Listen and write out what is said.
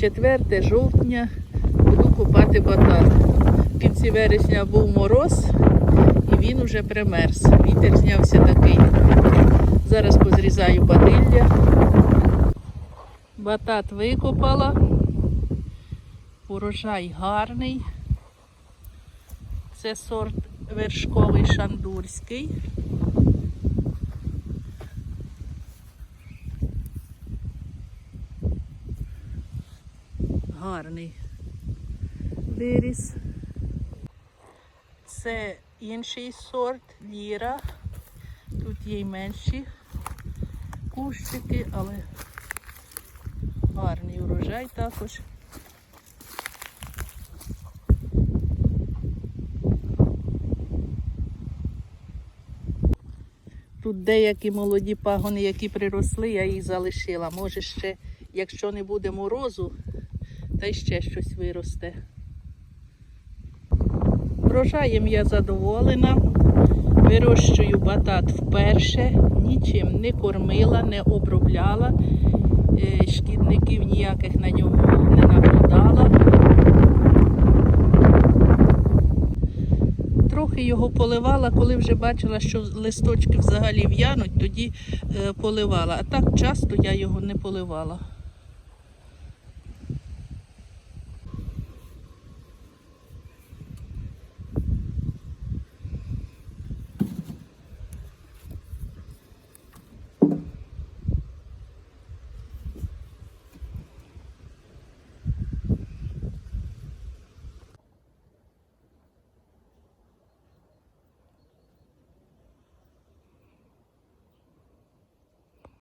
4 жовтня буду купати батат. В кінці вересня був мороз і він уже примерз. Вітер знявся такий. Зараз позрізаю бадилля. Батат викопала. Урожай гарний. Це сорт вершковий шандурський. Гарний виріс. Це інший сорт ліра. Тут є й менші кущики, але гарний урожай також. Тут деякі молоді пагони, які приросли, я їх залишила. Може ще, якщо не буде морозу, та й ще щось виросте. Врожаєм я задоволена. Вирощую батат вперше, нічим не кормила, не обробляла, е, шкідників ніяких на ньому не наблюдала. Трохи його поливала, коли вже бачила, що листочки взагалі в'януть, тоді е, поливала. А так часто я його не поливала.